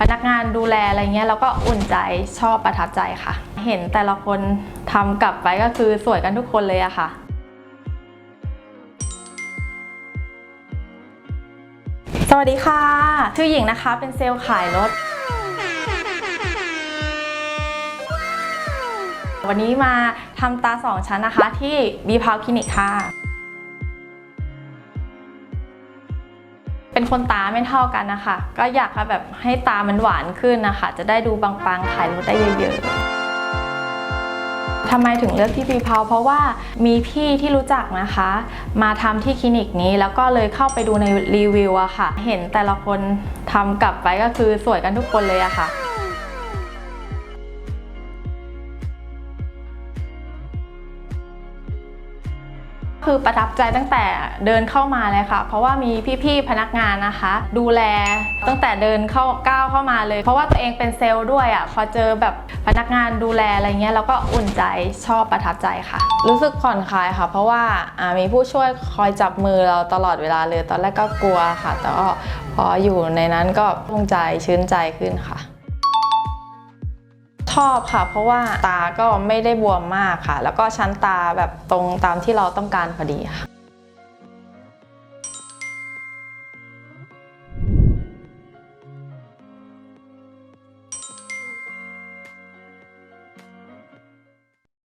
พนักงานดูแลอะไรเงี้ยเราก็อุ่นใจชอบประทับใจค่ะ เห็นแต่ละคนทำกลับไปก็คือสวยกันทุกคนเลยอะค่ะสวัสดีค่ะ ชื่อหญิงนะคะ เป็นเซลล์ขายรถ วันนี้มาทำตาสองชั้นนะคะที่บีพาวคลินิกค่ะ เป็นคนตาไม่เท่ากันนะคะ ก็อยากแบบให้ตามันหวานขึ้นนะคะ จะได้ดูบางๆขายรถได้เยอะๆทำไมถึงเลือกที่ปีเพาเพราะว่ามีพี่ที่รู้จักนะคะ มาทำที่คลินิกนี้แล้วก็เลยเข้าไปดูในรีวิวอะค่ะ เห็นแต่ละคนทำกลับไปก็คือสวยกันทุกคนเลยอะค่ะ คือประทับใจตั้งแต่เดินเข้ามาเลยค่ะ เพราะว่ามีพี่ๆพนักงานนะคะ ดูแลตั้งแต่เดินเข้าก้าวเข้ามาเลย เพราะว่าตัวเองเป็นเซลล์ด้วยอะพอเจอแบบพนักงานดูแลอะไรเงี้ยเราก็อุ่นใจชอบประทับใจค่ะ รู้สึกผ่อนคลายค่ะ เพราะว่ามีผู้ช่วยคอยจับมือเราตลอดเวลาเลย ตอนแรกก็กลัวค่ะ แต่ก็พออยู่ในนั้นก็โล่งใจชื่นใจขึ้นค่ะ ชอบค่ะ เพราะว่าตาก็ไม่ได้บวมมากค่ะ แล้วก็ชั้นตาแบบตรงตามที่เราต้องการพอดีค่ะ